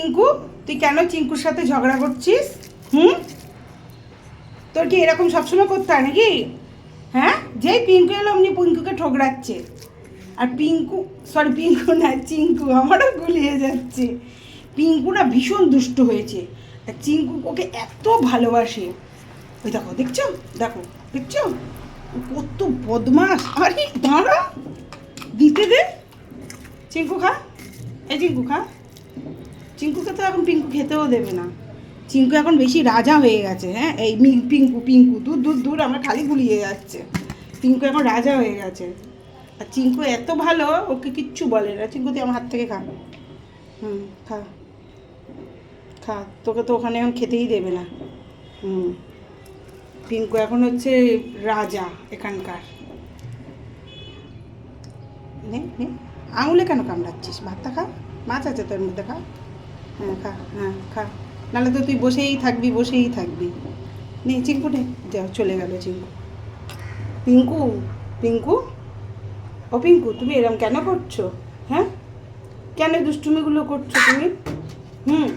চিঙ্কু, তুই কেন চিঙ্কুর সাথে ঝগড়া করছিস? হুম? তোর কি এরকম সবসময় করতে হয় নাকি? হ্যাঁ? যেই পিঙ্কু এলো, অমনি পিঙ্কুকে ঠোকরাচ্ছে। আর পিঙ্কু সরি পিঙ্কু না, চিঙ্কু আমারও গুলিয়ে যাচ্ছে। পিঙ্কু না ভীষণ দুষ্ট হয়েছে। আর চিঙ্কু ওকে এত ভালোবাসে। ওই দেখো, দেখছ? দেখো, দেখছ? কত বদমাস আরে, দাঁড়া। দিতে দে। চিঙ্কু খা। এই চিঙ্কু খা। চিঙ্কুকে তো এখন পিঙ্কু খেতেও দেবে না। চিঙ্কু এখন বেশি রাজা হয়ে গেছে হ্যাঁ? এই পিঙ্কু পিঙ্কু, দূর দূর দূর আমরা খালি গুলিয়ে যাচ্ছে। পিঙ্কু এখন রাজা হয়ে গেছে। আর চিঙ্কু এত ভালো, ওকে কিচ্ছু বলে না। চিঙ্কু, তুই আমার হাত থেকে খা। হুম, খা। খা। তোকে তো ওখানে এখন খেতেই দেবে না। হুম। পিঙ্কু এখন হচ্ছে রাজা এখানকার। নে নে। আঙুলে কেন কামড়াচ্ছিস? ভাতটা খা। মাছ আছে তোর মধ্যে, খা। হ্যাঁ খা হ্যাঁ খা। নাহলে তো তুই বসেই থাকবি বসেই থাকবি। নে, চিঙ্কু নে। যাও চলে গেল চিঙ্কু। পিঙ্কু পিঙ্কু? ও পিঙ্কু, তুমি এরম কেন করছ? হ্যাঁ? কেন দুষ্টুমিগুলো করছ তুমি? হুম?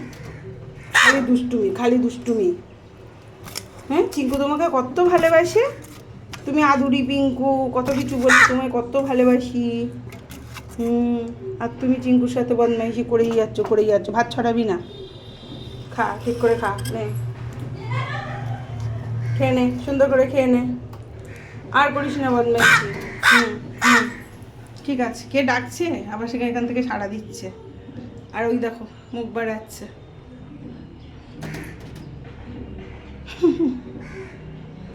খালি দুষ্টুমি খালি দুষ্টুমি। হ্যাঁ চিঙ্কু তোমাকে কত ভালোবাসে? তুমি আদুরি পিঙ্কু, কত কিছু বলছো তোমায়, কত ভালোবাসি। হুম, আর তুমি চিঙ্কুর সাথে বদমাইশি করেই যাচ্ছ করেই যাচ্ছ। ভাত ছড়াবি না। খা, ঠিক করে খা, নে। খেয়ে নে, সুন্দর করে খেয়ে নে। আর করিস না বদমাইশি। হুম হুম। ঠিক আছে, কে ডাকছে? আবার সেখানে এখান থেকে সাড়া দিচ্ছে। আর ওই দেখো, মুখ বাড়াচ্ছে।